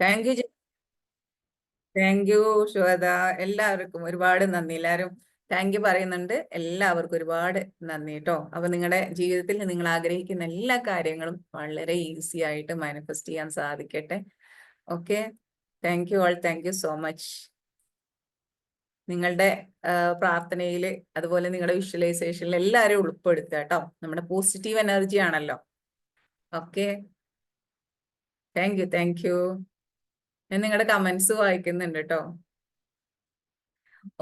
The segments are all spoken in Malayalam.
Thank you thank you Shweta എല്ലാവർക്കും ഒരുപാട് നന്ദി. എല്ലാവരും താങ്ക് യു പറയുന്നുണ്ട്. എല്ലാവർക്കും ഒരുപാട് നന്ദി കേട്ടോ അപ്പൊ നിങ്ങളുടെ ജീവിതത്തിൽ നിങ്ങൾ ആഗ്രഹിക്കുന്ന എല്ലാ കാര്യങ്ങളും വളരെ ഈസി ആയിട്ട് മാനിഫെസ്റ്റ് ചെയ്യാൻ സാധിക്കട്ടെ. Okay thank you all thank you so much നിങ്ങളുടെ പ്രാർത്ഥനയിൽ അതുപോലെ നിങ്ങളുടെ വിഷ്വലൈസേഷനിൽ എല്ലാവരും ഉൾപ്പെടുത്തുക കേട്ടോ നമ്മുടെ പോസിറ്റീവ് എനർജി ആണല്ലോ. Okay thank you thank you ഞാൻ നിങ്ങളുടെ കമന്റ്സ് വായിക്കുന്നുണ്ട് കേട്ടോ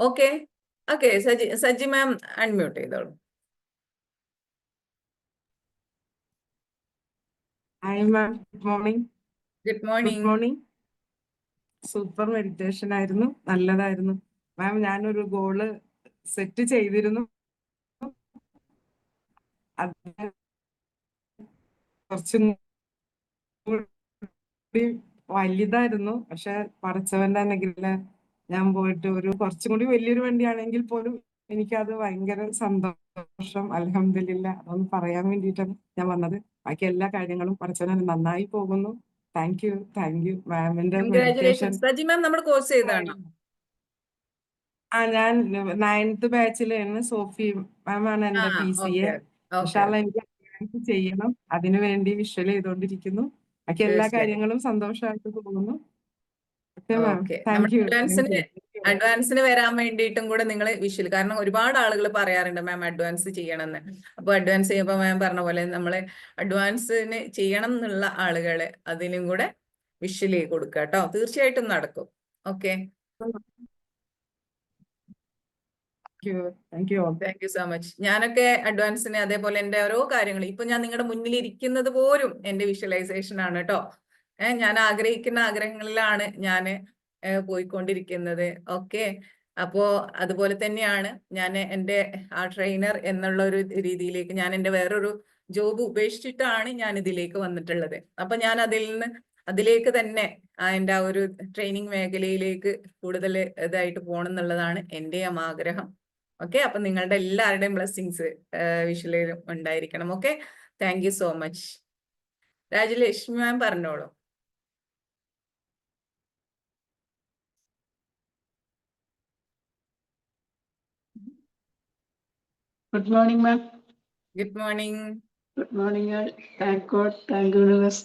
okay okay Saji Saji ma'am unmute ചെയ്തോളൂ. Hi ma'am good morning good morning morning super meditation ആയിരുന്നു നല്ലതായിരുന്നു. മാം ഞാനൊരു ഗോൾ സെറ്റ് ചെയ്തിരുന്നു. അത് കുറച്ചും കൂടി വലുതായിരുന്നു. പക്ഷെ പടച്ചവന്റെ അനുഗ്രഹ ഞാൻ പോയിട്ട് ഒരു കുറച്ചും കൂടി വലിയൊരു വണ്ടിയാണെങ്കിൽ പോലും എനിക്കത് ഭയങ്കര സന്തോഷം അലഹമില്ല അതൊന്ന് പറയാൻ വേണ്ടിയിട്ടാണ് ഞാൻ വന്നത്. ബാക്കി എല്ലാ കാര്യങ്ങളും പടച്ചവന് നന്നായി പോകുന്നു. താങ്ക് യു താങ്ക് യു മാമിന്റെ നമ്മുടെ കോഴ്സ് ചെയ്താണ് ആ ഞാൻ നയൻത് ബാച്ചിലാണ് സോഫി മാം ആണ് എന്റെ പി സി എ എനിക്ക് ചെയ്യണം അതിനുവേണ്ടി വിഷ്വൽ ചെയ്തുകൊണ്ടിരിക്കുന്നു. ബാക്കി എല്ലാ കാര്യങ്ങളും സന്തോഷമായിട്ട് പോകുന്നു. അഡ്വാൻസിന് അഡ്വാൻസിന് വരാൻ വേണ്ടിയിട്ടും കൂടെ നിങ്ങൾ വിഷ്വൽ കാരണം ഒരുപാട് ആളുകൾ പറയാറുണ്ട് മാം അഡ്വാൻസ് ചെയ്യണമെന്ന്. അപ്പൊ അഡ്വാൻസ് ചെയ്യുമ്പോൾ മാം പറഞ്ഞ പോലെ നമ്മൾ അഡ്വാൻസിന് ചെയ്യണം എന്നുള്ള ആളുകൾ അതിനും കൂടെ വിഷ്വലി കൊടുക്കുക കേട്ടോ. തീർച്ചയായിട്ടും നടക്കും. Okay thank you so much ഞാനൊക്കെ അഡ്വാൻസിന് അതേപോലെ എന്റെ ഓരോ കാര്യങ്ങൾ ഇപ്പൊ ഞാൻ നിങ്ങളുടെ മുന്നിൽ ഇരിക്കുന്നത് പോലും എന്റെ വിഷ്വലൈസേഷൻ ആണ് കേട്ടോ ഏഹ് ഞാൻ ആഗ്രഹിക്കുന്ന ആഗ്രഹങ്ങളിലാണ് ഞാൻ പോയിക്കൊണ്ടിരിക്കുന്നത്. ഓക്കെ. അപ്പോ അതുപോലെ തന്നെയാണ് ഞാൻ എന്റെ ആ ട്രെയിനർ എന്നുള്ള ഒരു രീതിയിലേക്ക് ഞാൻ എന്റെ വേറൊരു ജോബ് ഉപേക്ഷിച്ചിട്ടാണ് ഞാൻ ഇതിലേക്ക് വന്നിട്ടുള്ളത്. അപ്പൊ ഞാൻ അതിൽ നിന്ന് അതിലേക്ക് തന്നെ എന്റെ ആ ഒരു ട്രെയിനിങ് മേഖലയിലേക്ക് കൂടുതൽ ഇതായിട്ട് പോകണം എന്നുള്ളതാണ് എന്റെയും ആഗ്രഹം. ഓക്കെ അപ്പൊ നിങ്ങളുടെ എല്ലാവരുടെയും ബ്ലെസ്സിങ്സ് വിഷുലും ഉണ്ടായിരിക്കണം. Okay thank you so much Rajalakshmi ma'am പറഞ്ഞോളൂ. Good morning ma'am good morning good morning thank God thank universe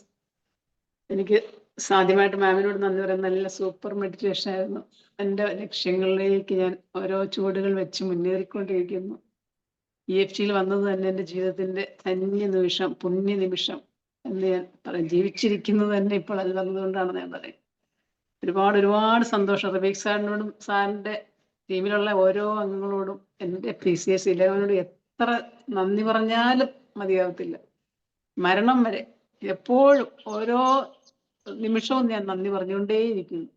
എനിക്ക് സാധ്യമായിട്ട് മാമിനോട് നന്ദി പറയാൻ നല്ല സൂപ്പർ മെഡിറ്റേഷൻ ആയിരുന്നു. എന്റെ ലക്ഷ്യങ്ങളിലേക്ക് ഞാൻ ഓരോ ചുവടുകൾ വെച്ച് മുന്നേറിക്കൊണ്ടിരിക്കുന്നു. ഇ എഫ് ടിയിൽ വന്നത് തന്നെ എന്റെ ജീവിതത്തിന്റെ ധന്യ നിമിഷം പുണ്യ നിമിഷം എന്ന് ഞാൻ പറയും ജീവിച്ചിരിക്കുന്നത് തന്നെ ഇപ്പോൾ അത് വന്നതുകൊണ്ടാണെന്ന് ഞാൻ പറയും ഒരുപാട് ഒരുപാട് സന്തോഷം. റബീഖ് സാറിനോടും സാറിന്റെ ടീമിലുള്ള ഓരോ അംഗങ്ങളോടും എന്റെ പി സി എസ് ഇലവനോട് എത്ര നന്ദി പറഞ്ഞാലും മതിയാവത്തില്ല. മരണം വരെ എപ്പോഴും ഓരോ നിമിഷവും ഞാൻ നന്ദി പറഞ്ഞുകൊണ്ടേയിരിക്കുന്നു.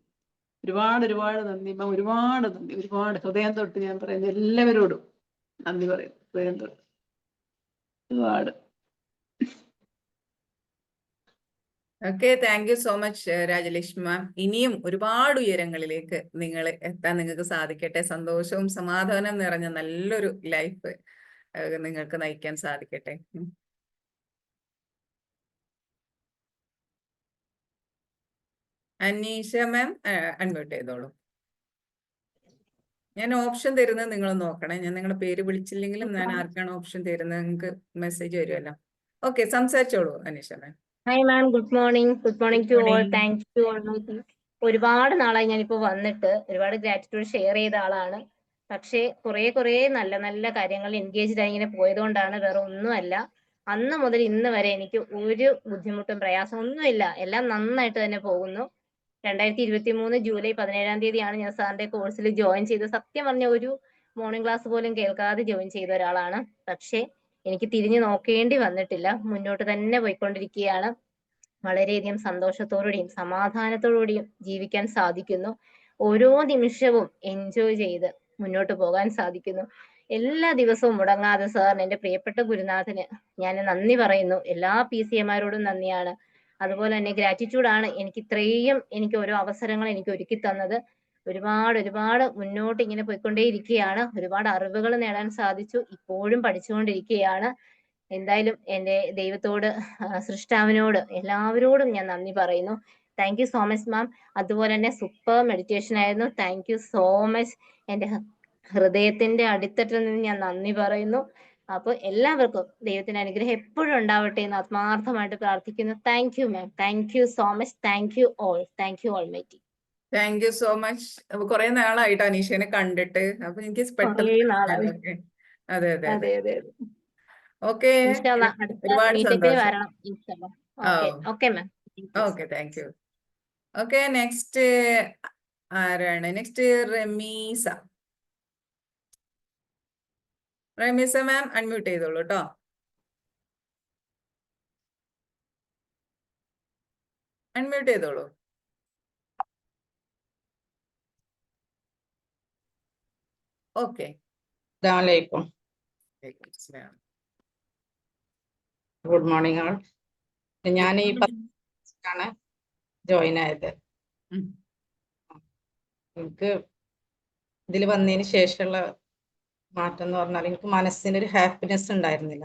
ഒരുപാട് ഒരുപാട് നന്ദി. ഒരുപാട് നന്ദി. ഒരുപാട്. ഹൃദയം തൊട്ട് ഞാൻ പറയുന്നത് എല്ലാവരോടും നന്ദി പറയുന്നു. ഹൃദയം തൊട്ട്. ഒരുപാട്. Okay thank you so much Rajalakshmi ma'am. ഇനിയും ഒരുപാട് ഉയരങ്ങളിലേക്ക് നിങ്ങൾ എത്താൻ നിങ്ങൾക്ക് സാധിക്കട്ടെ. സന്തോഷവും സമാധാനവും നിറഞ്ഞ നല്ലൊരു ലൈഫ് നിങ്ങൾക്ക് നയിക്കാൻ സാധിക്കട്ടെ. അനീഷ മാം അൺമ്യൂട്ട് ചെയ്തോളൂ. ഞാൻ ഓപ്ഷൻ തരുന്നത് നിങ്ങൾ നോക്കണേ. ഞാൻ നിങ്ങളുടെ പേര് വിളിച്ചില്ലെങ്കിലും ഞാൻ ആർക്കാണ് ഓപ്ഷൻ തരുന്നത് നിങ്ങൾക്ക് മെസ്സേജ് വരുമല്ലോ. ഓക്കെ സംസാരിച്ചോളൂ Aneesha ma'am hi ma'am good morning good morning to all. Thank you ഒരുപാട് നാളായി ഞാനിപ്പോ വന്നിട്ട് ഒരുപാട് ഗ്രാറ്റിറ്റ്യൂഡ് ഷെയർ ചെയ്ത ആളാണ്. പക്ഷേ കുറെ കുറെ നല്ല നല്ല കാര്യങ്ങൾ എൻഗേജ്ഡ് ആയി ഇങ്ങനെ പോയതുകൊണ്ടാണ് വേറെ ഒന്നുമല്ല. അന്ന് മുതൽ ഇന്ന് വരെ എനിക്ക് ഒരു ബുദ്ധിമുട്ടും പ്രയാസം ഒന്നുമില്ല. എല്ലാം നന്നായിട്ട് തന്നെ പോകുന്നു. രണ്ടായിരത്തി ഇരുപത്തി മൂന്ന് ജൂലൈ പതിനേഴാം തീയതിയാണ് ഞാൻ സാറിന്റെ കോഴ്സിൽ ജോയിൻ ചെയ്ത് സത്യം പറഞ്ഞ ഒരു മോർണിംഗ് ക്ലാസ് പോലും കേൾക്കാതെ ജോയിൻ ചെയ്ത ഒരാളാണ്. പക്ഷേ എനിക്ക് തിരിഞ്ഞു നോക്കേണ്ടി വന്നിട്ടില്ല. മുന്നോട്ട് തന്നെ പോയിക്കൊണ്ടിരിക്കുകയാണ്. വളരെയധികം സന്തോഷത്തോടുകൂടിയും സമാധാനത്തോടുകൂടിയും ജീവിക്കാൻ സാധിക്കുന്നു. ഓരോ നിമിഷവും എൻജോയ് ചെയ്ത് മുന്നോട്ട് പോകാൻ സാധിക്കുന്നു. എല്ലാ ദിവസവും മുടങ്ങാതെ സാറിന് എന്റെ പ്രിയപ്പെട്ട ഗുരുനാഥന് ഞാൻ നന്ദി പറയുന്നു. എല്ലാ പി സി എമാരോടും നന്ദിയാണ്. അതുപോലെ തന്നെ ഗ്രാറ്റിറ്റ്യൂഡ് ആണ് എനിക്ക് ഇത്രയും എനിക്ക് ഓരോ അവസരങ്ങൾ എനിക്ക് ഒരുക്കി തന്നത്. ഒരുപാട് ഒരുപാട് മുന്നോട്ട് ഇങ്ങനെ പോയിക്കൊണ്ടേയിരിക്കുകയാണ്. ഒരുപാട് അറിവുകൾ നേടാൻ സാധിച്ചു. ഇപ്പോഴും പഠിച്ചുകൊണ്ടിരിക്കുകയാണ്. എന്തായാലും എന്റെ ദൈവത്തോട് സൃഷ്ടാവിനോട് എല്ലാവരോടും ഞാൻ നന്ദി പറയുന്നു. Thank you so much ma'am അതുപോലെ തന്നെ സൂപ്പർ മെഡിറ്റേഷൻ ആയിരുന്നു. താങ്ക് യു സോ മച്ച് എന്റെ ഹൃദയത്തിന്റെ അടിത്തട്ടിൽ നിന്ന് ഞാൻ നന്ദി പറയുന്നു. അപ്പൊ എല്ലാവർക്കും ദൈവത്തിന്റെ അനുഗ്രഹം എപ്പോഴും ഉണ്ടാവട്ടെ എന്ന് ആത്മാർത്ഥമായിട്ട് പ്രാർത്ഥിക്കുന്നു. Thank you ma'am thank you so much thank you all thank you almighty thank you so much കുറെ നാളായിട്ട് അനീഷനെ കണ്ടിട്ട്. അപ്പൊ എനിക്ക് പെട്ടെന്ന്. അതെ അതെ അതെ. അതെ ഒരുപാട് സന്തോഷം. Okay ma'am okay thank you okay next ആരാണ്? Next Ramisa. Ramisa ma'am unmute ചെയ്തോളൂ. കേട്ടോ അൺമ്യൂട്ട് ചെയ്തോളൂ ഓക്കെ ഗുഡ് മോർണിംഗ് ആൾ ഞാൻ ഈ പത്താണ് ജോയിൻ ആയത്. എനിക്ക് ഇതിൽ വന്നതിന് ശേഷമുള്ള മാറ്റം എന്ന് പറഞ്ഞാൽ എനിക്ക് മനസ്സിനൊരു ഹാപ്പിനെസ് ഉണ്ടായിരുന്നില്ല.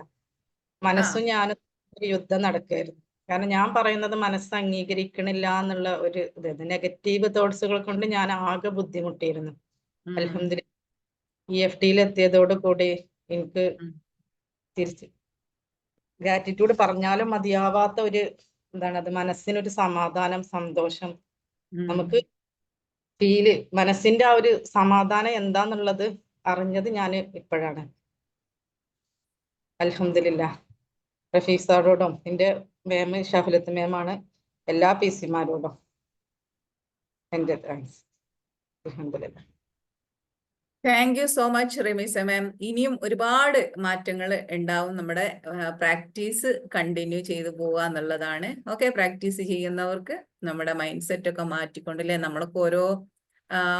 മനസ്സും ഞാനും ഒരു യുദ്ധം നടക്കുകയായിരുന്നു കാരണം ഞാൻ പറയുന്നത് മനസ്സ് അംഗീകരിക്കണില്ല എന്നുള്ള ഒരു ഇത് നെഗറ്റീവ് തോട്ട്സുകൾ കൊണ്ട് ഞാൻ ആകെ ബുദ്ധിമുട്ടിയിരുന്നു. അലഹമ്മദ് ഇ എഫ് ടിയിൽ എത്തിയതോട് കൂടി എനിക്ക്. തിരിച്ച് ഗ്രാറ്റിറ്റ്യൂഡ് പറഞ്ഞാലും മതിയാവാത്ത ഒരു എന്താണ് അത് മനസ്സിനൊരു സമാധാനം സന്തോഷം. നമുക്ക് ഫീൽ മനസ്സിന്റെ ആ ഒരു സമാധാനം എന്താന്നുള്ളത് അറിഞ്ഞത് ഞാൻ ഇപ്പോഴാണ്. അലഹമില്ല റഫീഖ് സാറോടും എന്റെ മേമ് ഷഫലത്ത് മേമാണ് എല്ലാ പി സിമാരോടും എന്റെ താങ്ക്സ് അലഹമില്ല thank you so much Ramisa ma'am ഇനിയും ഒരുപാട് മാറ്റങ്ങൾ ഉണ്ടാവും. നമ്മുടെ പ്രാക്ടീസ് കണ്ടിന്യൂ ചെയ്തു പോവുക എന്നുള്ളതാണ്. ഓക്കെ പ്രാക്ടീസ് ചെയ്യുന്നവർക്ക് നമ്മുടെ മൈൻഡ് സെറ്റ് ഒക്കെ മാറ്റിക്കൊണ്ടല്ലേ നമ്മളൊക്കെ ഓരോ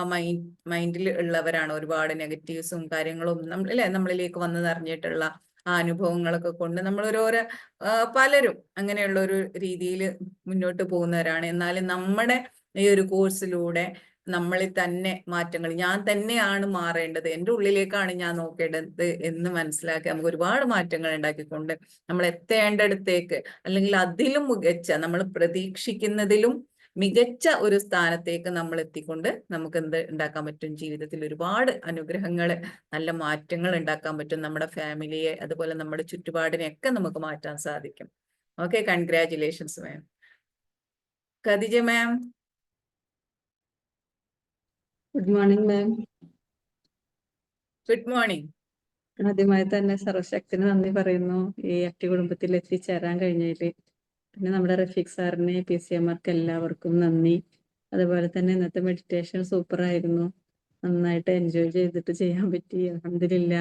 മൈൻഡ് മൈൻഡിൽ ഉള്ളവരാണ് ഒരുപാട് നെഗറ്റീവ്സും കാര്യങ്ങളും നമ്മൾ അല്ലെ നമ്മളിലേക്ക് വന്ന് നിറഞ്ഞിട്ടുള്ള ആ അനുഭവങ്ങളൊക്കെ കൊണ്ട് നമ്മൾ ഓരോരോ പലരും അങ്ങനെയുള്ള ഒരു രീതിയിൽ മുന്നോട്ട് പോകുന്നവരാണ്. എന്നാലും നമ്മുടെ ഈ ഒരു കോഴ്സിലൂടെ നമ്മളിൽ തന്നെ മാറ്റങ്ങൾ ഞാൻ തന്നെയാണ് മാറേണ്ടത് എന്റെ ഉള്ളിലേക്കാണ് ഞാൻ നോക്കേണ്ടത് എന്ന് മനസ്സിലാക്കി നമുക്ക് ഒരുപാട് മാറ്റങ്ങൾ ഉണ്ടാക്കിക്കൊണ്ട് നമ്മൾ എത്തേണ്ടടുത്തേക്ക് അല്ലെങ്കിൽ അതിലും മികച്ച നമ്മൾ പ്രതീക്ഷിക്കുന്നതിലും മികച്ച ഒരു സ്ഥാനത്തേക്ക് നമ്മൾ എത്തിക്കൊണ്ട് നമുക്ക് എന്ത് ഉണ്ടാക്കാൻ പറ്റും? ജീവിതത്തിൽ ഒരുപാട് അനുഗ്രഹങ്ങൾ നല്ല മാറ്റങ്ങൾ ഉണ്ടാക്കാൻ പറ്റും. നമ്മുടെ ഫാമിലിയെ അതുപോലെ നമ്മുടെ ചുറ്റുപാടിനെ ഒക്കെ നമുക്ക് മാറ്റാൻ സാധിക്കും. Okay congratulations ma'am. Khadija ma'am. Good morning ma'am good morning ആദ്യമായി തന്നെ സർവശക്തിന് നന്ദി പറയുന്നു. ഈ അട്ടി കുടുംബത്തിൽ എത്തിച്ചേരാൻ കഴിഞ്ഞതിൽ പിന്നെ നമ്മുടെ റഫീഖ് സാറിന് പി സി എമാർക്ക് എല്ലാവർക്കും നന്ദി. അതുപോലെ തന്നെ ഇന്നത്തെ മെഡിറ്റേഷൻ സൂപ്പർ ആയിരുന്നു. നന്നായിട്ട് എൻജോയ് ചെയ്തിട്ട് ചെയ്യാൻ പറ്റി. അലഹമില്ല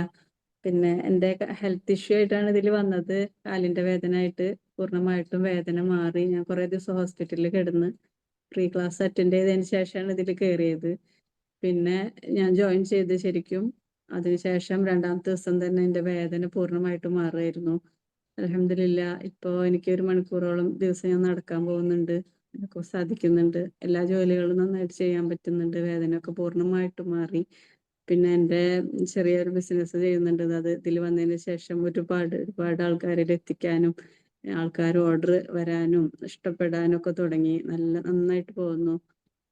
പിന്നെ എന്റെ ഹെൽത്ത് ഇഷ്യൂ ആയിട്ടാണ് ഇതിൽ വന്നത്. കാലിന്റെ വേദന ആയിട്ട് പൂർണമായിട്ടും വേദന മാറി. ഞാൻ കുറേ ദിവസം ഹോസ്പിറ്റലിൽ കിടന്ന് പ്രീ ക്ലാസ് അറ്റൻഡ് ചെയ്തതിന് ശേഷമാണ് ഇതിൽ കയറിയത് പിന്നെ ഞാൻ ജോയിൻ ചെയ്ത് ശരിക്കും അതിനുശേഷം രണ്ടാമത്തെ ദിവസം തന്നെ എന്റെ വേദന പൂർണമായിട്ടും മാറുമായിരുന്നു. അലഹമില്ല ഇപ്പോൾ എനിക്ക് ഒരു മണിക്കൂറോളം ദിവസം ഞാൻ നടക്കാൻ പോകുന്നുണ്ട് അതൊക്കെ സാധിക്കുന്നുണ്ട്. എല്ലാ ജോലികളും നന്നായിട്ട് ചെയ്യാൻ പറ്റുന്നുണ്ട് വേദനയൊക്കെ പൂർണമായിട്ട് മാറി. പിന്നെ എന്റെ ചെറിയൊരു ബിസിനസ് ചെയ്യുന്നുണ്ട് അത് ഇതിൽ വന്നതിന് ശേഷം ഒരുപാട് ഒരുപാട് ആൾക്കാരിൽ എത്തിക്കാനും ആൾക്കാർ ഓർഡർ വരാനും ഇഷ്ടപ്പെടാനും ഒക്കെ തുടങ്ങി. നല്ല നന്നായിട്ട് പോകുന്നു.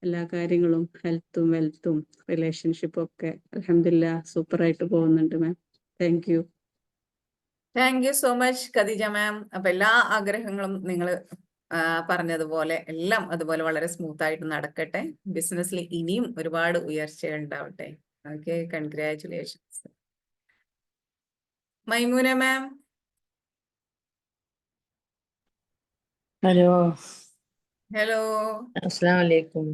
എല്ലാ കാര്യങ്ങളും ഹെൽത്തും വെൽത്തും റിലേഷൻഷിപ്പും ഒക്കെ അലഹമില്ല സൂപ്പറായിട്ട് പോകുന്നുണ്ട് ma'am thank you thank you so much Khadija ma'am അപ്പൊ എല്ലാ ആഗ്രഹങ്ങളും നിങ്ങൾ പറഞ്ഞതുപോലെ എല്ലാം അതുപോലെ വളരെ സ്മൂത്ത് ആയിട്ട് നടക്കട്ടെ. ബിസിനസ്സിൽ ഇനിയും ഒരുപാട് ഉയർച്ച ഉണ്ടാവട്ടെ okay congratulations Maimuna ma'am hello hello അലൈക്കും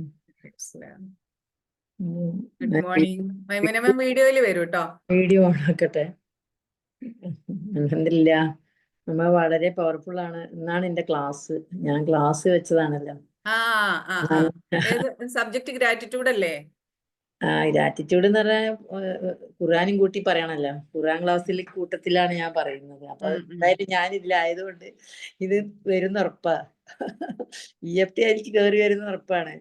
ഗുഡ് മോർണിംഗ് മൈമൂന മാം വീഡിയോയിൽ വരൂ കേട്ടോ വീഡിയോ ഓണാക്കട്ടെ അൽഹംദുലില്ലാ നമ്മ വളരെ പവർഫുൾ ആണ്. എന്നാണ് എന്റെ ക്ലാസ് ഞാൻ ക്ലാസ് വെച്ചതാണല്ലോ. സബ്ജക്ട് ഗ്രാറ്റിറ്റ്യൂഡ് അല്ലേ? ആ ഗ്രാറ്റിറ്റ്യൂഡ് എന്ന് പറഞ്ഞാൽ ഖുറാനും കൂട്ടി പറയണല്ലോ. ഖുറാൻ ക്ലാസ്സിൽ കൂട്ടത്തിലാണ് ഞാൻ പറയുന്നത്. അപ്പൊ. എന്തായാലും ഞാൻ ഇതിലായതുകൊണ്ട് ഇത് വരുന്ന ഉറപ്പാ ഇ എഫ് ടി ആയിരിക്കും കയറി വരുന്ന ഉറപ്പാണ്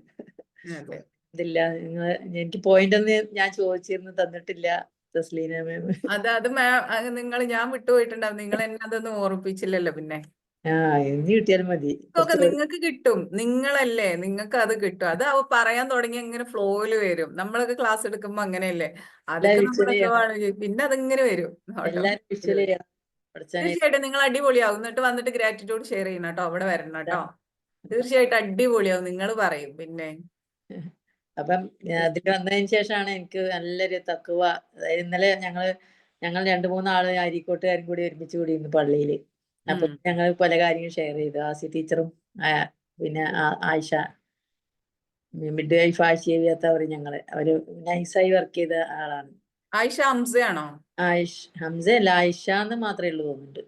ഇതില്ല. നിങ്ങൾ എനിക്ക് പോയിന്റ് ഒന്നും ഞാൻ ചോദിച്ചിരുന്നു തന്നിട്ടില്ല. തസ്ലീന മാം അത് അത് മാം നിങ്ങൾ ഞാൻ വിട്ടുപോയിട്ടുണ്ടാവും. നിങ്ങൾ എന്നെ അതൊന്നും ഓർപ്പിച്ചില്ലല്ലോ പിന്നെ. ആ എന്ത് കിട്ടിയാലും മതി. നിങ്ങൾക്ക് കിട്ടും. നിങ്ങളല്ലേ നിങ്ങൾക്ക് അത് കിട്ടും. അത് അവ പറയാൻ തുടങ്ങി ഇങ്ങനെ ഫ്ലോയിൽ വരും. നമ്മളൊക്കെ ക്ലാസ് എടുക്കുമ്പോ അങ്ങനെയല്ലേ? അതൊക്കെ. പിന്നെ അതിങ്ങനെ വരും. തീർച്ചയായിട്ടും നിങ്ങൾ അടിപൊളിയാവും. എന്നിട്ട് വന്നിട്ട് ഗ്രാറ്റിറ്റ്യൂഡ് ഷെയർ ചെയ്യണം കേട്ടോ. അവിടെ വരണം കേട്ടോ. തീർച്ചയായിട്ടും അടിപൊളിയാവും. നിങ്ങൾ പറയും പിന്നെ. അപ്പം അതിൽ വന്നതിന് ശേഷമാണ് എനിക്ക് നല്ലൊരു തക്കുവ അതായത് ഇന്നലെ ഞങ്ങൾ ഞങ്ങൾ രണ്ട് മൂന്നാൾ അരീക്കോട്ടുകാരും കൂടി ഒരുമിച്ച് കൂടി ഇന്ന് പള്ളിയിൽ അപ്പൊ. ഞങ്ങൾ പല കാര്യങ്ങളും ഷെയർ ചെയ്തു. ആസി ടീച്ചറും പിന്നെ ആയിഷ മിഡ് വൈഫ് ആയിഷ ചെയ്യാത്തവർ ഞങ്ങൾ. അവർ നൈസായി വർക്ക് ചെയ്ത ആളാണ്. ആയിഷ ഹംസയാണോ ആയിഷ ഹംസ അല്ല ആയിഷ എന്ന് മാത്രമേ ഉള്ളൂ തോന്നുന്നുണ്ട്.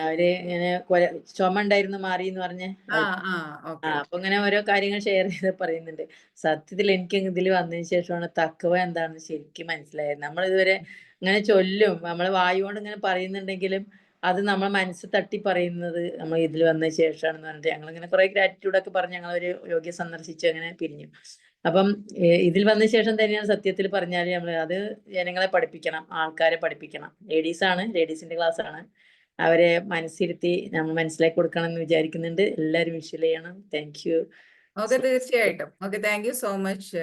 അവർ ഇങ്ങനെ ചുമ ഉണ്ടായിരുന്നു മാറി എന്ന് പറഞ്ഞ് അപ്പൊ ഇങ്ങനെ ഓരോ കാര്യങ്ങൾ ഷെയർ ചെയ്ത് പറയുന്നുണ്ട്. സത്യത്തിൽ എനിക്ക് ഇതിൽ വന്നതിന് ശേഷമാണ് തക്കവ എന്താണെന്ന് ശരിക്കും മനസ്സിലായത്. നമ്മൾ ഇതുവരെ ഇങ്ങനെ ചൊല്ലും. നമ്മൾ വായു കൊണ്ട് ഇങ്ങനെ പറയുന്നുണ്ടെങ്കിലും അത് നമ്മൾ മനസ്സ് തട്ടി പറയുന്നത് നമ്മൾ ഇതിൽ വന്ന ശേഷമാണെന്ന് പറഞ്ഞിട്ട് ഞങ്ങൾ ഇങ്ങനെ കുറെ ഗ്രാറ്റിറ്റ്യൂഡ് ഒക്കെ പറഞ്ഞ് ഞങ്ങൾ ഒരു യോഗ്യ സന്ദർശിച്ച് അങ്ങനെ പിരിഞ്ഞു. അപ്പം ഇതിൽ വന്ന ശേഷം തന്നെയാണ് സത്യത്തിൽ പറഞ്ഞാൽ നമ്മൾ അത് ജനങ്ങളെ പഠിപ്പിക്കണം ആൾക്കാരെ പഠിപ്പിക്കണം. ലേഡീസ് ആണ് ലേഡീസിന്റെ ക്ലാസ് ആണ്. അവരെ മനസ്സിരുത്തി നമ്മൾ മനസ്സിലാക്കി കൊടുക്കണം എന്ന് വിചാരിക്കുന്നുണ്ട്. എല്ലാവരും വിഷ് ചെയ്യണം. താങ്ക് യു ഓക്കെ തീർച്ചയായിട്ടും. Okay thank you so much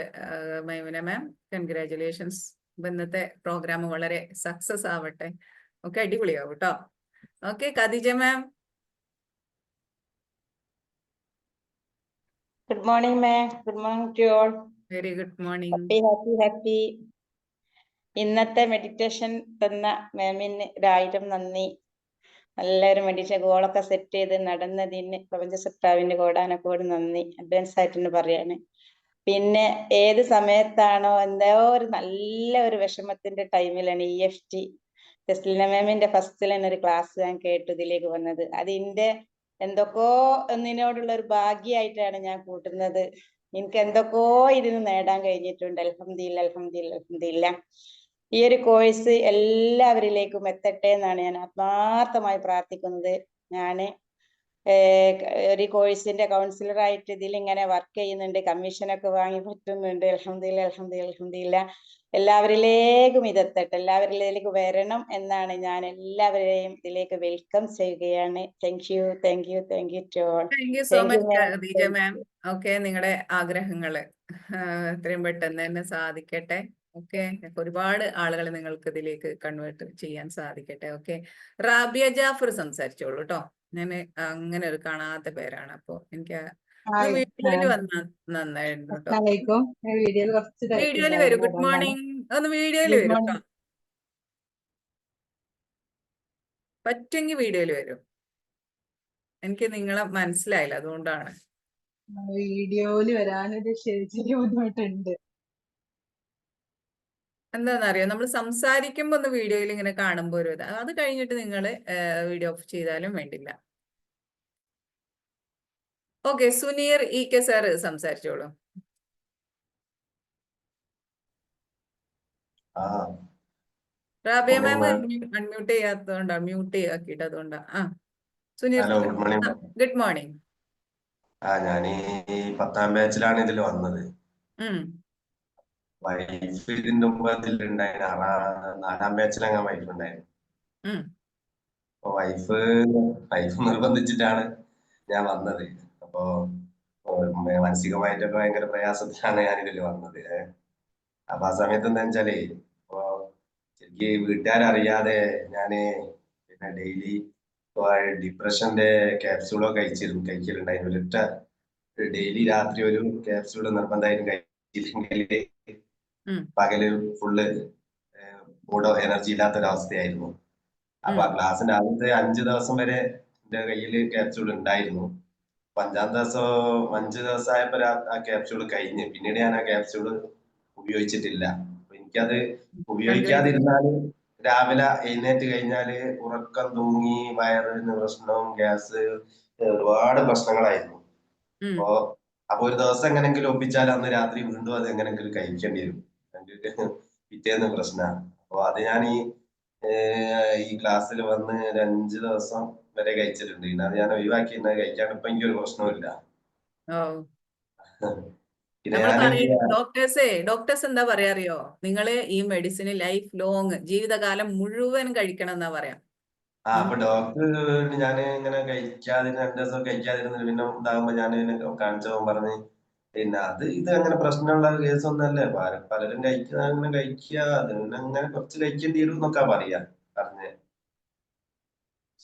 Maimuna ma'am congratulations ഇന്നത്തെ പ്രോഗ്രാം വളരെ സക്സസ് ആവട്ടെ. ഓക്കെ അടിപൊളിയാവും കേട്ടോ. Okay Khadija ma'am Good morning, ma'am. Good morning to you all. Very good morning Happy, happy, happy. ഇന്നത്തെ മെഡിറ്റേഷൻ തന്ന മാമിന് ഒരായിരം നന്ദി നല്ലൊരു മെഡിറ്റേഷൻ ഗോളൊക്കെ സെറ്റ് ചെയ്ത് നടന്നതിന് പ്രപഞ്ച സത്താവിന്റെ കോടാനക്കോട് നന്ദി അഡ്വാൻസ് ആയിട്ടുണ്ട് പറയാണ് പിന്നെ ഏത് സമയത്താണോ എന്തോ ഒരു നല്ല ഒരു വിഷമത്തിന്റെ ടൈമിലാണ് ഇ എഫ് ടി ജസ്ലിന മാമിന്റെ ഫസ്റ്റിൽ തന്നെ ഒരു ക്ലാസ് ഞാൻ കേട്ടു ഇതിലേക്ക് വന്നത് അതിന്റെ എന്തൊക്കെയോ ഒന്നിനോടുള്ള ഒരു ഭാഗ്യമായിട്ടാണ് ഞാൻ കൂട്ടുന്നത്. എനിക്ക് എന്തൊക്കെയോ ഇതിന് നേടാൻ കഴിഞ്ഞിട്ടുണ്ട്. അൽഹംദില്ല അൽഹംദില്ല അൽഹംദില്ല ഈ ഒരു കോഴ്സ് എല്ലാവരിലേക്കും എത്തട്ടെ എന്നാണ് ഞാൻ ആത്മാർത്ഥമായി പ്രാർത്ഥിക്കുന്നത്. ഞാൻ ഒരു കോഴ്സിന്റെ കൗൺസിലർ ആയിട്ട് ഇതിൽ ഇങ്ങനെ വർക്ക് ചെയ്യുന്നുണ്ട് കമ്മീഷനൊക്കെ വാങ്ങി പറ്റുന്നുണ്ട്. അൽഹംദുലില്ല അൽഹംദുലില്ല അൽഹംദില്ല എല്ലാവരിലേക്കും ഇതെത്തട്ടെ എല്ലാവരിലേക്ക് വരണം എന്നാണ് ഞാൻ എല്ലാവരെയും ഇതിലേക്ക് വെൽക്കം ചെയ്യുകയാണ്. Thank you thank you thank you to all thank you so much. Ma'am okay നിങ്ങളുടെ ആഗ്രഹങ്ങൾ. എത്രയും പെട്ടെന്ന് തന്നെ സാധിക്കട്ടെ. ഓക്കെ ഒരുപാട് ആളുകളെ നിങ്ങൾക്ക് ഇതിലേക്ക് കൺവേർട്ട് ചെയ്യാൻ സാധിക്കട്ടെ. ഓക്കെ റാബിയ ജാഫർ സംസാരിച്ചോളൂ കേട്ടോ ഞാൻ അങ്ങനെ ഒരു കാണാത്ത പേരാണ്. അപ്പോൾ എനിക്ക് വീഡിയോയിൽ വന്ന നന്നായിരുന്നു കേട്ടോ വീഡിയോയിൽ വരും. Good morning. ഒന്ന് വീഡിയോയിൽ വരും. കേട്ടോ പറ്റുമെങ്കിൽ വീഡിയോയിൽ വരും. എനിക്ക് നിങ്ങളെ മനസ്സിലായില്ല. അതുകൊണ്ടാണ്. വീഡിയോയിൽ വരാനൊരു ശരിക്കും ബുദ്ധിമുട്ടുണ്ട്. എന്താണെന്നറിയോ നമ്മൾ സംസാരിക്കുമ്പോൾ ഒന്ന് വീഡിയോയിൽ ഇങ്ങനെ കാണുമ്പോൾ ഒരു അത് കഴിഞ്ഞിട്ട് നിങ്ങൾ വീഡിയോ ഓഫ് ചെയ്താലും വേണ്ടില്ല. Okay Suneer E K sir സംസാരിച്ചോളൂ. റാബിയ മാം അൺമ്യൂട്ട് ചെയ്യാത്തതുകൊണ്ടാ മ്യൂട്ട് ആക്കിയിട്ട് അതുകൊണ്ടാ. ആ. സുനീർ ഗുഡ് മോർണിംഗ് ആ ഞാൻ ഈ പത്താം ബാച്ചിലാണ് ഇതിൽ വന്നത്. വൈഫ് ഇതിന്റെ മുമ്പ് ഇതിലുണ്ടായിരുന്നു ആറാം നാലാം ബാച്ചിലാണ് വൈഫ് ഉണ്ടായിരുന്നു. വൈഫ് വൈഫ് നിർബന്ധിച്ചിട്ടാണ് ഞാൻ വന്നത്. അപ്പോ മാനസികമായിട്ടൊക്കെ ഭയങ്കര പ്രയാസത്തിലാണ് ഞാൻ ഇതിൽ വന്നത് അപ്പൊ ആ സമയത്ത് എന്താ വെച്ചാലേ ഇപ്പൊ എനിക്ക് വീട്ടുകാരറിയാതെ ഞാൻ പിന്നെ ഡെയിലി ഡിപ്രഷന്റെ ക്യാപ്സ്യൂളോ കഴിച്ചിരുന്നു കഴിക്കലുണ്ടായിരുന്നു ഒരൊറ്റ ഡെയിലി രാത്രി ഒരു ക്യാപ്സ്യൂൾ നിർബന്ധമായിട്ടും കഴിച്ചില്ലെങ്കിൽ. പകൽ ഫുള്ള് മൂഡോ എനർജി ഇല്ലാത്തൊരവസ്ഥയായിരുന്നു. അപ്പൊ ആ ക്ലാസ്സിന്റെ ആദ്യത്തെ അഞ്ചു ദിവസം വരെ എന്റെ കയ്യിൽ ക്യാപ്സ്യൂൾ ഉണ്ടായിരുന്നു അഞ്ചാം ദിവസം അഞ്ച് ദിവസമായപ്പോ ആ ക്യാപ്സ്യൂൾ കഴിഞ്ഞ്. പിന്നീട് ഞാൻ ആ ക്യാപ്സ്യൂൾ ഉപയോഗിച്ചിട്ടില്ല. എനിക്കത് ഉപയോഗിക്കാതിരുന്നാൽ രാവിലെ എഴുന്നേറ്റ് കഴിഞ്ഞാൽ ഉറക്കം തൂങ്ങി വയറിന് പ്രശ്നവും ഗ്യാസ് ഒരുപാട് പ്രശ്നങ്ങളായിരുന്നു. അപ്പോ അപ്പൊ ഒരു ദിവസം എങ്ങനെങ്കിലും ഒപ്പിച്ചാൽ അന്ന് രാത്രി വീണ്ടും അത് എങ്ങനെങ്കിലും കഴിക്കേണ്ടി വരും. പിറ്റേന്ന് പ്രശ്നമാണ് അപ്പൊ അത് ഞാൻ ഈ ഈ ക്ലാസ്സിൽ വന്ന് ഒരു അഞ്ച് ദിവസം വരെ കഴിച്ചിട്ടുണ്ട്. പിന്നെ അത് ഞാൻ ഒഴിവാക്കി ഇന്ന് കഴിക്കാൻ ഇപ്പൊ എനിക്കൊരു പ്രശ്നവുമില്ല. ഡോക്ടേഴ്സേ ഡോക്ടേഴ്സ് എന്താ പറയാ അറിയോ നിങ്ങൾ ഈ മെഡിസിൻ ലൈഫ് ലോങ് ജീവിതകാലം മുഴുവൻ കഴിക്കണം എന്നാ പറയാ. ആ അപ്പൊ ഡോക്ടർ ഞാൻ ഇങ്ങനെ കഴിക്കാതിരുന്ന രണ്ടു ദിവസം കഴിക്കാതിരുന്നില്ല പിന്നെ ഇതാകുമ്പോ ഞാൻ കാണിച്ചപ്പോ പറഞ്ഞ്. പിന്നെ അത് ഇത് അങ്ങനെ പ്രശ്നമുള്ള കേസ് ഒന്നല്ല പല പലരും കഴിക്കുന്ന അങ്ങനെ കഴിക്കുക. അത് അങ്ങനെ കുറച്ച് കഴിക്കേണ്ടി വരും എന്നൊക്കെ പറയാ.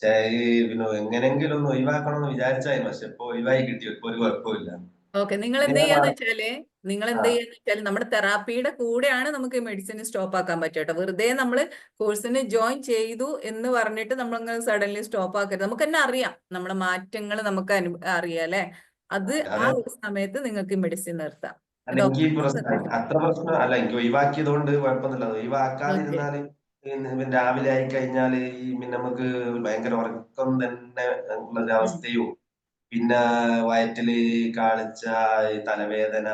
പക്ഷേ ഈ പിന്നെ എങ്ങനെങ്കിലും ഒന്ന് ഒഴിവാക്കണം എന്ന് വിചാരിച്ചായിരുന്നു പക്ഷെ ഇപ്പൊ ഒഴിവായി കിട്ടി ഇപ്പൊ ഒരു കുഴപ്പമില്ല ഓക്കെ നിങ്ങൾ എന്ത് ചെയ്യാന്ന് വെച്ചാൽ നിങ്ങൾ എന്ത് ചെയ്യാന്ന് വെച്ചാൽ നമ്മുടെ തെറാപ്പിയുടെ കൂടെയാണ് നമുക്ക് മെഡിസിൻ സ്റ്റോപ്പ് ആക്കാൻ പറ്റുക വെറുതെ നമ്മൾ കോഴ്സിന് ജോയിൻ ചെയ്തു എന്ന് പറഞ്ഞിട്ട് നമ്മൾ സഡൻലി സ്റ്റോപ്പ് ആക്കരുത് നമുക്ക് തന്നെ അറിയാം. നമ്മുടെ മാറ്റങ്ങൾ നമുക്ക് അനു അറിയാം അല്ലെ? അത് ആ. ഒരു സമയത്ത് നിങ്ങൾക്ക് മെഡിസിൻ നിർത്താം. അത്ര പ്രശ്നം അല്ല എനിക്ക് ഒഴിവാക്കിയത് കൊണ്ട് കുഴപ്പമൊന്നുമില്ല ഒഴിവാക്കാതിരുന്നാൽ രാവിലെ ആയി കഴിഞ്ഞാൽ ഈ പിന്നെ നമുക്ക് ഭയങ്കര ഉറക്കം തന്നെ ഉള്ള ഒരു അവസ്ഥയും. പിന്നെ വയറ്റിൽ കാളിച്ച തലവേദന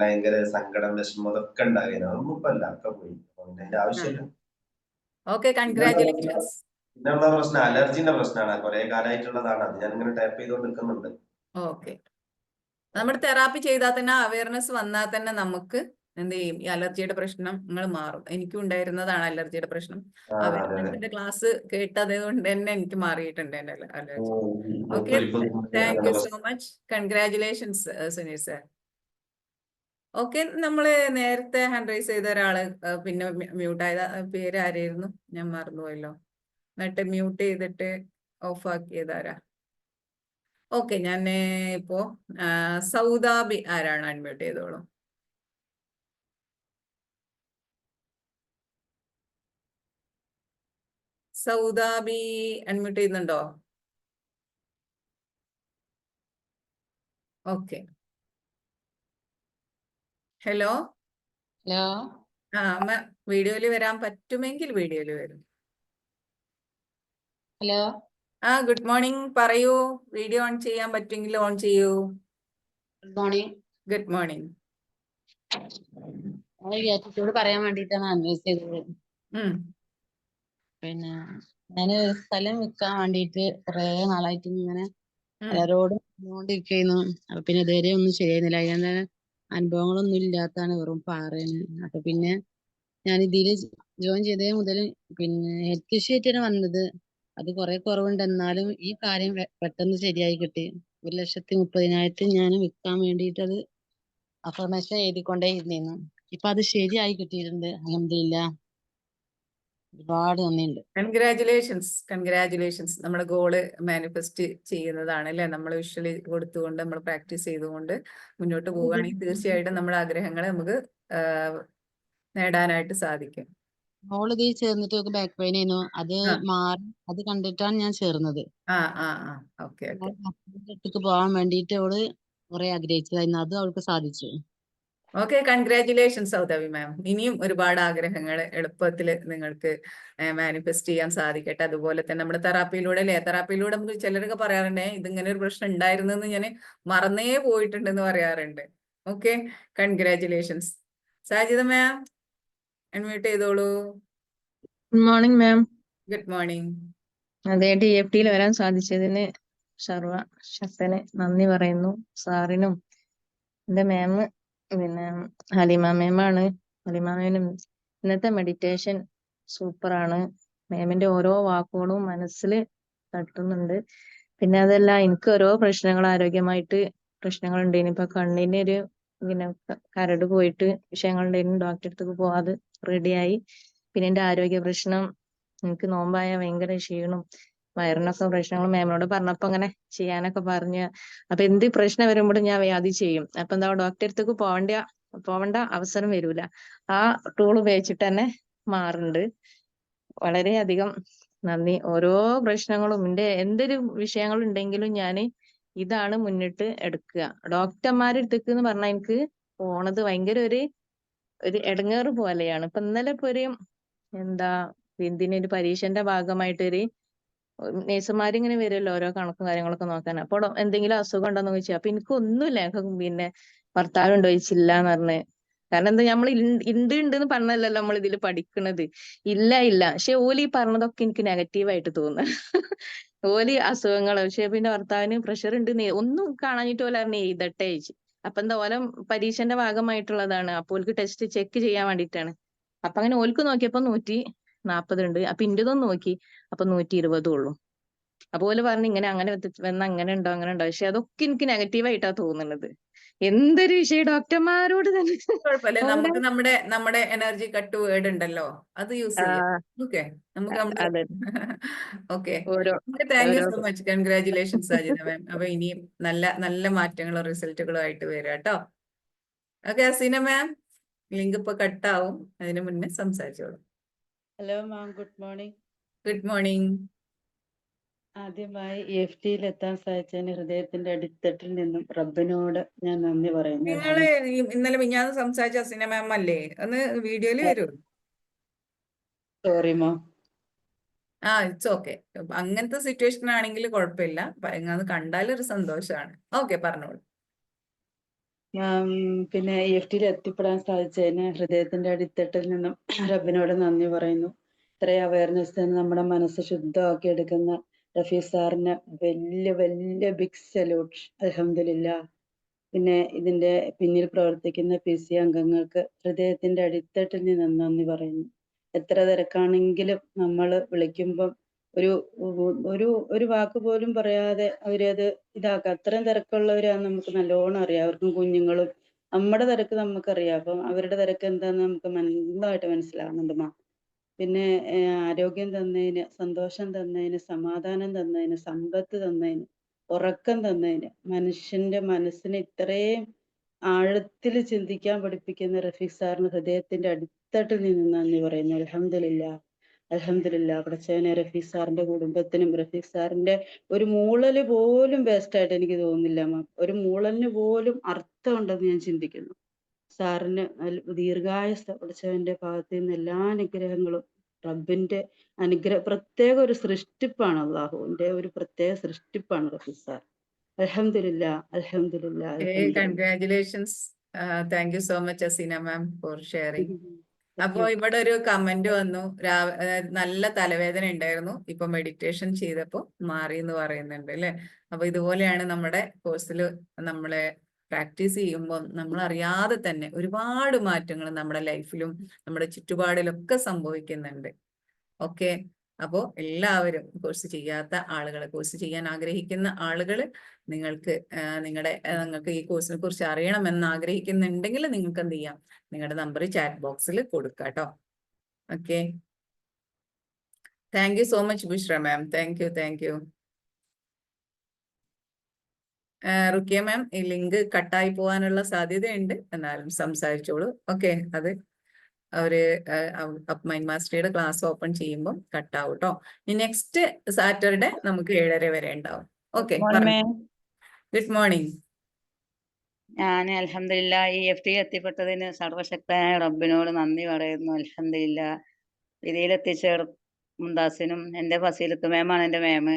ഭയങ്കര സങ്കടം വിഷമം അതൊക്കെ ഉണ്ടായിരുന്നു അതൊന്നും ഇപ്പൊ അല്ല ഒക്കെ പോയി അതിന്റെ ആവശ്യമില്ല. ഓക്കെ കൺഗ്രാറ്റുലേഷൻസ് പിന്നെ ഉള്ള പ്രശ്നം? അലർജിന്റെ പ്രശ്നമാണ് കുറെ കാലമായിട്ടുള്ളതാണ് അത് ഞാൻ ഇങ്ങനെ ടാപ്പ് ചെയ്തുകൊണ്ട് നിൽക്കുന്നുണ്ട് ഓക്കെ. നമ്മുടെ തെറാപ്പി ചെയ്താൽ തന്നെ അവയർനെസ് വന്നാൽ തന്നെ നമുക്ക് എന്ത് ചെയ്യും? ഈ അലർജിയുടെ പ്രശ്നം നിങ്ങൾ മാറും. എനിക്കും ഉണ്ടായിരുന്നതാണ് അലർജിയുടെ പ്രശ്നം. അവരുടെ ക്ലാസ് കേട്ടത് കൊണ്ട് തന്നെ എനിക്ക് മാറിയിട്ടുണ്ട് എന്റെ allergy. Okay thank you so much congratulations Suneer sir okay നമ്മൾ നേരത്തെ ഹാൻഡ് റൈസ് ചെയ്ത ഒരാൾ പിന്നെ മ്യൂട്ട് ആയ പേര് ആരായിരുന്നു? ഞാൻ മറന്നുപോയല്ലോ. എന്നിട്ട് മ്യൂട്ട് ചെയ്തിട്ട് ഓഫ് ആക്കിയതാരാ ഓക്കെ ഞാൻ ഇപ്പോ സൗദാബി ആരാണ് അൺമ്യൂട്ട് ചെയ്തോളൂ. സൗദാബി അൺമ്യൂട്ട് ചെയ്യുന്നുണ്ടോ? ഓക്കെ. ഹലോ? ഹലോ? ആ വീഡിയോയിൽ വരാൻ പറ്റുമെങ്കിൽ വീഡിയോയിൽ വരും. ഹലോ? ആ ഗുഡ് മോർണിംഗ് പറയൂ. വീഡിയോ ഓൺ ചെയ്യാൻ പറ്റുമെങ്കിൽ ഓൺ ചെയ്യൂ. Good morning. Good morning. പറയാൻ വേണ്ടിട്ടാണ് അന്വേഷിച്ചത് പിന്നെ ഞാൻ സ്ഥലം വിൽക്കാൻ വേണ്ടിയിട്ട് കുറേ നാളായിട്ട് ഇങ്ങനെ പലരോടും പറഞ്ഞുകൊണ്ടിരിക്കുന്നു അപ്പൊ പിന്നെ ഇതുവരെ ഒന്നും ശരിയായിരുന്നില്ല. അതിന്റെ അനുഭവങ്ങളൊന്നും ഇല്ലാത്തതാണ് വെറും പാറയാണ് അപ്പൊ പിന്നെ ഞാൻ ഇതിൽ ജോയിൻ ചെയ്തേ മുതൽ പിന്നെ ഹെൽത്ത് ഇഷ്യൂ ആയിട്ടാണ് വന്നത്. അത് കുറെ കുറവുണ്ട്. എന്നാലും ഈ കാര്യം പെട്ടെന്ന് ശരിയായി കിട്ടി. ഒരു ലക്ഷത്തി മുപ്പതിനായിരത്തി ഞാൻ വിൽക്കാൻ വേണ്ടിയിട്ട് അത് അഫർമേഷൻ എഴുതിക്കൊണ്ടേ ഇരുന്നിരുന്നു ഇപ്പൊ അത് ശരിയായി കിട്ടിയിട്ടുണ്ട്. അൽഹംദുലില്ലാ. ഒരുപാട് നന്ദിയുണ്ട്. കൺഗ്രാറ്റുലേഷൻസ് കൺഗ്രാറ്റുലേഷൻസ് നമ്മുടെ ഗോൾ മാനിഫെസ്റ്റ് ചെയ്യുന്നതാണ് അല്ലെ? നമ്മൾ വിഷ്വലി കൊടുത്തുകൊണ്ട് നമ്മൾ പ്രാക്ടീസ് ചെയ്തുകൊണ്ട് മുന്നോട്ട് പോവുകയാണെങ്കിൽ തീർച്ചയായിട്ടും നമ്മുടെ ആഗ്രഹങ്ങൾ നമുക്ക് നേടാനായിട്ട് സാധിക്കും. ഗോൾ ഇതിൽ ചേർന്നിട്ട് നമുക്ക് ബാക്ക് പെയിൻ ആയിരുന്നു. അത്. മാറി അത് കണ്ടിട്ടാണ് ഞാൻ ചേർന്നത്. ആ ആ ആ. Okay okay. അടുത്തേക്ക് പോകാൻ വേണ്ടിയിട്ട് അവൾ കുറെ ആഗ്രഹിച്ചതായിരുന്നു. അത് അവൾക്ക് സാധിച്ചു. ഓക്കെ കൺഗ്രാറ്റുലേഷൻസ് സൗദവി മാം ഇനിയും ഒരുപാട് ആഗ്രഹങ്ങൾ എളുപ്പത്തിൽ നിങ്ങൾക്ക് മാനിഫെസ്റ്റ് ചെയ്യാൻ സാധിക്കട്ടെ. അതുപോലെ തന്നെ നമ്മുടെ തെറാപ്പിയിലൂടെ അല്ലേ? തെറാപ്പിയിലൂടെ നമുക്ക് ചിലരൊക്കെ പറയാറുണ്ട് ഇതിങ്ങനെ ഒരു പ്രശ്നം ഉണ്ടായിരുന്നു എന്ന് ഞാൻ മറന്നേ പോയിട്ടുണ്ടെന്ന് പറയാറുണ്ട്. Okay congratulations Sajitha ma'am unmute ചെയ്തോളൂ. Good morning ma'am good morning അതെ ഡി എഫ് ടിയിൽ വരാൻ സാധിച്ചതിന് സർവ ശക്തന് നന്ദി പറയുന്നു. സാറിനും എന്റെ മാം പിന്നെ ഹലിമ മാമാണ് ഹലിമ മാമിനും ഇന്നത്തെ മെഡിറ്റേഷൻ സൂപ്പറാണ്. മാമിന്റെ ഓരോ വാക്കുകളും മനസ്സിൽ തട്ടുന്നുണ്ട്. പിന്നെ അതല്ല എനിക്ക് ഓരോ പ്രശ്നങ്ങൾ ആരോഗ്യമായിട്ട് പ്രശ്നങ്ങൾ ഉണ്ടായിരുന്നു ഇപ്പൊ കണ്ണിന് ഒരു പിന്നെ കരട് പോയിട്ട് വിഷയങ്ങൾ ഉണ്ടായിരുന്നു ഡോക്ടറെ അടുത്തേക്ക് പോവാതെ റെഡിയായി പിന്നെ എന്റെ ആരോഗ്യ പ്രശ്നം എനിക്ക് നോമ്പായ ഭയങ്കര ക്ഷീണം. വയറിനൊക്കെ പ്രശ്നങ്ങൾ മാമിനോട് പറഞ്ഞപ്പോ അങ്ങനെ ചെയ്യാനൊക്കെ പറഞ്ഞ്. അപ്പൊ എന്ത് പ്രശ്നം വരുമ്പോഴും ഞാൻ വ്യാധി ചെയ്യും. അപ്പൊ എന്താ ഡോക്ടറെ അടുത്തേക്ക് പോവണ്ട പോവണ്ട അവസരം വരൂല. ആ ടൂൾ ഉപയോഗിച്ചിട്ട് തന്നെ മാറുന്നുണ്ട്. വളരെയധികം നന്ദി. ഓരോ പ്രശ്നങ്ങളും എന്റെ എന്തൊരു വിഷയങ്ങൾ ഉണ്ടെങ്കിലും ഞാൻ ഇതാണ് മുന്നിട്ട് എടുക്കുക. ഡോക്ടർമാരുടെ അടുത്തേക്ക് എന്ന് പറഞ്ഞാൽ എനിക്ക് പോണത് ഭയങ്കര ഒരു ഒരു എടങ്ങേറ് പോലെയാണ്. ഇപ്പൊ ഇന്നലെ ഇപ്പൊ ഒരു എന്താ എന്തിനൊരു പരീക്ഷന്റെ ഭാഗമായിട്ട് ഇങ്ങനെ വരുമല്ലോ ഓരോ കണക്കും കാര്യങ്ങളൊക്കെ നോക്കാൻ. അപ്പൊ എന്തെങ്കിലും അസുഖം ഉണ്ടോന്ന് ചോദിച്ചു. അപ്പൊ എനിക്ക് ഒന്നുമില്ല. എനിക്ക് പിന്നെ ഭർത്താവ് ഉണ്ടോ എന്ന് പറഞ്ഞ്. കാരണം എന്താ നമ്മൾ ഉണ്ട് ഉണ്ട് എന്ന് പറഞ്ഞല്ലോ നമ്മൾ ഇതിൽ പഠിക്കുന്നത് ഇല്ല ഇല്ല. പക്ഷെ ഓലി പറഞ്ഞതൊക്കെ എനിക്ക് നെഗറ്റീവായിട്ട് തോന്നുന്നു ഓലി അസുഖങ്ങൾ പക്ഷെ പിന്നെ ഭർത്താവിന് പ്രഷർ ഉണ്ട് ന്ന് ഒന്നും കാണാഞ്ഞിട്ട് പോലെ പറഞ്ഞ് എഴുതട്ടെ ചോദിച്ചു. അപ്പൊ എന്താ ഓല പരീക്ഷന്റെ ഭാഗമായിട്ടുള്ളതാണ്. അപ്പൊ ഓൽക്ക് ടെസ്റ്റ് ചെക്ക് ചെയ്യാൻ വേണ്ടിയിട്ടാണ്. അപ്പൊ അങ്ങനെ ഓൽക്ക് നോക്കിയപ്പോ നൂറ്റി നാപ്പത് ഉണ്ട് അപ്പൊ ഇന്റേതൊന്ന് നോക്കി. അപ്പൊ നൂറ്റി ഇരുപതും ഉള്ളൂ അപ്പൊ പറഞ്ഞ് ഇങ്ങനെ അങ്ങനെ വന്ന് അങ്ങനെ ഉണ്ടോ അങ്ങനെ ഉണ്ടോ? പക്ഷെ അതൊക്കെ എനിക്ക് നെഗറ്റീവ് ആയിട്ടാ തോന്നുന്നത്. എന്തൊരു വിഷയം. ഡോക്ടർമാരോട് തന്നെ. കുഴപ്പമില്ല. നമുക്ക് നമ്മുടെ നമ്മുടെ എനർജി കട്ട് വേർഡ് ഉണ്ടല്ലോ. അത് യൂസ് ചെയ്യാം. ഓക്കെ നമുക്ക് okay thank you so much congratulations Sajida ma'am അപ്പൊ ഇനിയും നല്ല നല്ല മാറ്റങ്ങളും റിസൾട്ടുകളും ആയിട്ട് വരാം കേട്ടോ. ഓക്കെ അസീന മാം ലിങ്ക് ഇപ്പൊ കട്ടാവും അതിനു മുന്നേ സംസാരിച്ചോളൂ. Hello ma'am good morning good morning ആദ്യമായി എഫ് ടിയിൽ എത്താൻ സാധിച്ചതിന് ഹൃദയത്തിന്റെ അടിത്തട്ടിൽ നിന്നും റബ്ബിനോട് ഞാൻ നന്ദി പറയുന്നു. നിങ്ങൾ ഇന്നലെ മിഞ്ഞാന്ന് സംസാരിച്ച അസിന മാം അല്ലേ? ഒന്ന് വീഡിയോയിൽ വരൂ. സോറി മാം ആ ഇറ്റ്സ് ഓക്കെ അങ്ങനത്തെ സിറ്റുവേഷൻ ആണെങ്കിൽ കുഴപ്പമില്ല. അത് കണ്ടാൽ ഒരു സന്തോഷമാണ് ഓക്കെ പറഞ്ഞോളൂ. പിന്നെ എഫ് ടിയിൽ എത്തിപ്പെടാൻ സാധിച്ചതിന് ഹൃദയത്തിന്റെ അടിത്തട്ടിൽ നിന്നും റബ്ബിനോട് നന്ദി പറയുന്നു. ഇത്രയും അവയർനെസ് നമ്മുടെ മനസ്സ് ശുദ്ധമാക്കി എടുക്കുന്ന റഫീ സാറിന് വലിയ വലിയ ബിഗ് സല്യൂട്ട് അലഹമില്ല പിന്നെ ഇതിന്റെ പിന്നിൽ പ്രവർത്തിക്കുന്ന പി സി അംഗങ്ങൾക്ക് ഹൃദയത്തിന്റെ അടിത്തട്ടിൽ നിന്ന് നന്ദി പറയുന്നു. എത്ര തിരക്കാണെങ്കിലും നമ്മൾ വിളിക്കുമ്പം ഒരു ഒരു ഒരു വാക്ക് പോലും പറയാതെ അവരത് ഇതാക്കുക അത്രയും തിരക്കുള്ളവരാണ് നമുക്ക് നല്ലോണം അറിയാം. അവർക്കും കുഞ്ഞുങ്ങളും നമ്മുടെ തിരക്ക് നമുക്കറിയാം. അപ്പം അവരുടെ തിരക്ക് എന്താന്ന് നമുക്ക് നന്നായിട്ട് മനസ്സിലാവുന്നുണ്ട് പിന്നെ ആരോഗ്യം തന്നതിന് സന്തോഷം തന്നതിന് സമാധാനം തന്നതിന് സമ്പത്ത് തന്നതിന് ഉറക്കം തന്നതിന് മനുഷ്യന്റെ മനസ്സിനെ ഇത്രയും ആഴത്തിൽ ചിന്തിക്കാൻ പഠിപ്പിക്കുന്ന റഫീഖ് സാറിന് ഹൃദയത്തിന്റെ അടിത്തട്ടിൽ നിന്ന് നന്ദി പറയുന്നു. അൽഹംദുലില്ലാ അൽഹംദുലില്ലാ പടച്ചവനെ റഫീഖ് സാറിന്റെ കുടുംബത്തിനും റഫീഖ് സാറിന്റെ ഒരു മൂളൽ പോലും വേസ്റ്റ് ആയിട്ട് എനിക്ക് തോന്നുന്നില്ല മാം ഒരു മൂളലിന് പോലും അർത്ഥമുണ്ടെന്ന് ഞാൻ ചിന്തിക്കുന്നു. സാറിന് നല്ല പടച്ചവന്റെ ഭാഗത്തു നിന്ന് എല്ലാ അനുഗ്രഹങ്ങളും റബ്ബിന്റെ അനുഗ്രഹ പ്രത്യേക ഒരു സൃഷ്ടിപ്പാണ് അള്ളാഹുവിന്റെ ഒരു പ്രത്യേക സൃഷ്ടിപ്പാണ് റഫീഖ് സാർ. അൽഹംദുലില്ലാ അൽഹംദുലില്ലാ congratulations thank you so much Aseena ma'am for sharing അപ്പോ ഇവിടെ ഒരു കമന്റ് വന്നു. നല്ല തലവേദന ഉണ്ടായിരുന്നു. ഇപ്പൊ മെഡിറ്റേഷൻ ചെയ്തപ്പോ മാറി എന്ന് പറയുന്നുണ്ട് അല്ലെ? അപ്പൊ ഇതുപോലെയാണ് നമ്മുടെ കോഴ്സിൽ നമ്മളെ പ്രാക്ടീസ് ചെയ്യുമ്പോൾ നമ്മൾ അറിയാതെ തന്നെ ഒരുപാട് മാറ്റങ്ങൾ നമ്മുടെ ലൈഫിലും നമ്മുടെ ചുറ്റുപാടിലൊക്കെ സംഭവിക്കുന്നുണ്ട്. ഓക്കെ അപ്പോ എല്ലാവരും കോഴ്സ് ചെയ്യാത്ത ആളുകൾ കോഴ്സ് ചെയ്യാൻ ആഗ്രഹിക്കുന്ന ആളുകൾ നിങ്ങൾക്ക് നിങ്ങളുടെ നിങ്ങൾക്ക് ഈ കോഴ്സിനെ കുറിച്ച് അറിയണമെന്ന് ആഗ്രഹിക്കുന്നുണ്ടെങ്കിൽ നിങ്ങൾക്ക് എന്ത് ചെയ്യാം? നിങ്ങളുടെ നമ്പർ ചാറ്റ് ബോക്സിൽ കൊടുക്കാം കേട്ടോ okay thank you so much Bushra ma'am thank you thank you Rukkiya ma'am ഈ ലിങ്ക് കട്ടായി പോകാനുള്ള സാധ്യതയുണ്ട്. എന്നാലും സംസാരിച്ചോളൂ. ഓക്കെ അത് അവർ മൈൻഡ് മാസ്റ്ററിയുടെ ക്ലാസ് ഓപ്പൺ ചെയ്യുമ്പോൾ കട്ട് ആവും കേട്ടോ ഇനി നെക്സ്റ്റ് സാറ്റർഡേ നമുക്ക് ഏഴര വരെ ഉണ്ടാവും. ഓക്കെ ഗുഡ് മോർണിംഗ് ഞാൻ അലഹമില്ല ഈ എഫ് ടി എത്തിപ്പെട്ടതിന് സർവശക്തനായ റബ്ബിനോട് നന്ദി പറയുന്നു. അലഹമില്ല ഇതിലെത്തിച്ചേർ മുന്താസിനും എന്റെ ഫസീലത്ത് മേമാണ് എന്റെ മേമ്.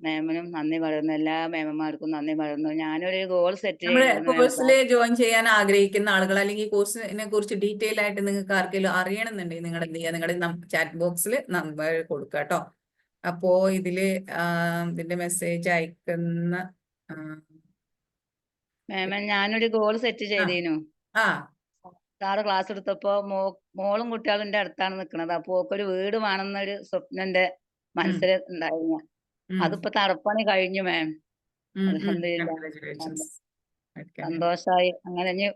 മേമിനും നന്ദി പറയുന്നു. എല്ലാ മേമന്മാർക്കും നന്ദി പറയുന്നു. ഞാനൊരു ഗോൾ സെറ്റ് കോഴ്സിൽ ജോയിൻ ചെയ്യാൻ ആഗ്രഹിക്കുന്ന ആളുകൾ അല്ലെങ്കിൽ കോഴ്സിനെ കുറിച്ച് ഡീറ്റെയിൽ ആയിട്ട് നിങ്ങൾക്ക് ആർക്കെങ്കിലും അറിയണമെന്നുണ്ടെങ്കിൽ നിങ്ങൾ എന്ത് ചെയ്യുക? നിങ്ങളുടെ ചാറ്റ് ബോക്സിൽ നമ്പർ കൊടുക്കുക കേട്ടോ. അപ്പോ ഇതിൽ ഇതിന്റെ മെസ്സേജ് അയക്കുന്ന മേമൻ മേമ ഞാനൊരു ഗോൾ സെറ്റ് ചെയ്തേനു. ആ. സാറ് ക്ലാസ് എടുത്തപ്പോ മോ മോളും കുട്ടികളും എന്റെ അടുത്താണ് നിൽക്കുന്നത് അപ്പൊ ഒരു വീട് വേണമെന്നൊരു സ്വപ്നം എന്റെ മനസ്സിൽ ഉണ്ടായിരുന്നു. അതിപ്പോ തറപ്പണി കഴിഞ്ഞു മാം സന്തോഷായി. അങ്ങനെ ഇനി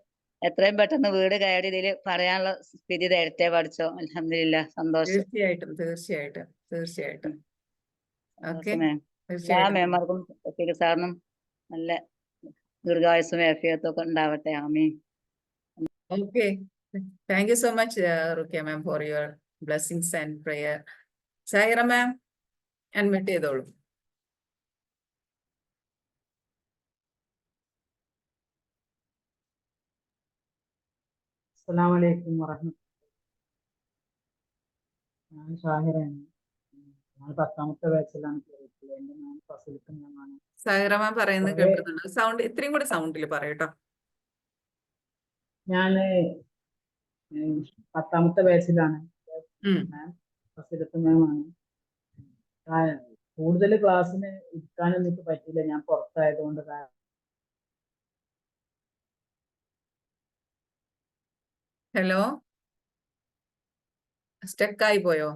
എത്രയും പെട്ടെന്ന് വീട് കയറി പറയാനുള്ള സ്ഥിതി തരട്ടെ പഠിച്ചോ. അൽഹംദുലില്ലാ. സന്തോഷം. തീർച്ചയായിട്ടും തീർച്ചയായിട്ടും തീർച്ചയായിട്ടും. എല്ലാ മേമാർക്കും സാറിനും നല്ല ദീർഘായുസും ഏഫിയത്തും ഒക്കെ ഉണ്ടാവട്ടെ. ആമീൻ. Okay. Thank you so much Rukkiya ma'am for your blessings and and prayer. Ma'am ma'am, unmute ചെയ്തോളൂ. വലൈക്കും വറഹ്മത്തുള്ളാഹി ഞാൻ ഷാഹിറാണ്. ഞാൻ പത്താമത്തെ ബാച്ചിലാണ് കയറിയിട്ടുള്ളത് എന്റെ നാല് ഫസിലിക്ക് ഞാനാണ് സായിറ മാം പറയുന്നത് കേൾക്കുന്നുണ്ട് സൗണ്ട് ഇത്രയും കൂടി സൗണ്ടിൽ പറയട്ടോ ഞാൻ പത്താമത്തെ ബാച്ചിലാണ് ഫസിലത്ത് മാമാണ് കൂടുതൽ ക്ലാസ്സിന് ഇരിക്കാനൊന്നും എനിക്ക് പറ്റിയില്ല. ഞാൻ പുറത്തായതുകൊണ്ട് കാരണം ഹലോ? സ്റ്റക്ക് ആയി പോയോ?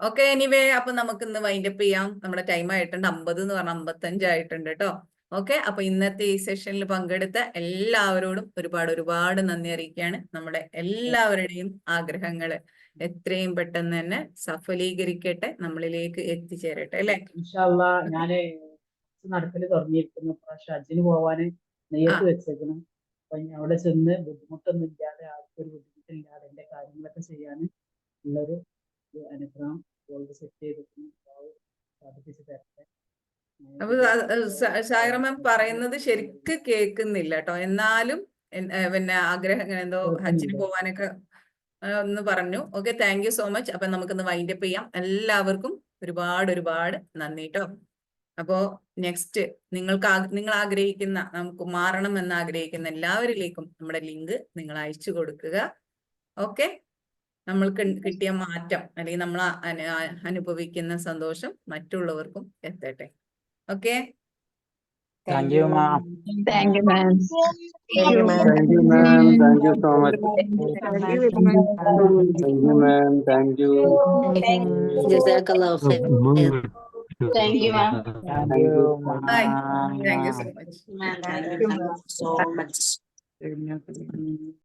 ഓക്കെ എനിവേ അപ്പൊ നമുക്ക് ഇന്ന് വൈൻഡപ്പ് ചെയ്യാം. നമ്മുടെ ടൈം ആയിട്ടുണ്ട് അമ്പത് എന്ന് പറഞ്ഞാൽ അമ്പത്തഞ്ച് ആയിട്ടുണ്ട് കേട്ടോ ഓക്കെ അപ്പൊ ഇന്നത്തെ ഈ സെഷനിൽ പങ്കെടുത്ത എല്ലാവരോടും ഒരുപാട് ഒരുപാട് നന്ദി അറിയിക്കുകയാണ്. നമ്മുടെ എല്ലാവരുടെയും ആഗ്രഹങ്ങൾ എത്രയും പെട്ടെന്ന് തന്നെ സഫലീകരിക്കട്ടെ നമ്മളിലേക്ക് എത്തിച്ചേരട്ടെ അല്ലെ? ഞാൻ നടക്കൽ തുടങ്ങിയിരിക്കുന്നു. പക്ഷെ ഹജ്ജിന് പോവാന് നെയ്യത്ത് വെച്ചേക്കണം. അപ്പൊ ഞാൻ അവിടെ ചെന്ന് ബുദ്ധിമുട്ടൊന്നും ഇല്ലാതെ ആർക്കും ഒരു ബുദ്ധിമുട്ടില്ലാതെ എന്റെ കാര്യങ്ങളൊക്കെ ചെയ്യാൻ ഉള്ളൊരു അനുഗ്രഹം ഗോൾഡ് സെറ്റ് ചെയ്തിട്ടുണ്ട് സാധിപ്പിച്ചു തരട്ടെ. അപ്പൊ മാം പറയുന്നത് ശരിക്ക് കേൾക്കുന്നില്ല കേട്ടോ. എന്നാലും പിന്നെ ആഗ്രഹം എന്തോ ഹജ്ജിന്. പോവാനൊക്കെ ഒന്ന് പറഞ്ഞു. Okay thank you so much. അപ്പൊ നമുക്കൊന്ന് വൈൻഡപ്പ് ചെയ്യാം. എല്ലാവർക്കും ഒരുപാട് ഒരുപാട് നന്ദി കേട്ടോ. അപ്പോ നെക്സ്റ്റ് നിങ്ങൾക്ക് നിങ്ങൾ ആഗ്രഹിക്കുന്ന നമുക്ക് മാറണം എന്ന് ആഗ്രഹിക്കുന്ന എല്ലാവരിലേക്കും നമ്മുടെ ലിങ്ക് നിങ്ങൾ അയച്ചു കൊടുക്കുക ഓക്കെ നമ്മൾക്ക് കിട്ടിയ മാറ്റം അല്ലെങ്കിൽ നമ്മൾ അനുഭവിക്കുന്ന സന്തോഷം മറ്റുള്ളവർക്കും എത്തട്ടെ okay thank you ma'am thank you. Thank you, ma'am. Thank you ma'am. Thank you so much. Thank you very much. Thank you, ma'am. Thank you, Bye. Thank you so much. Thank you so much.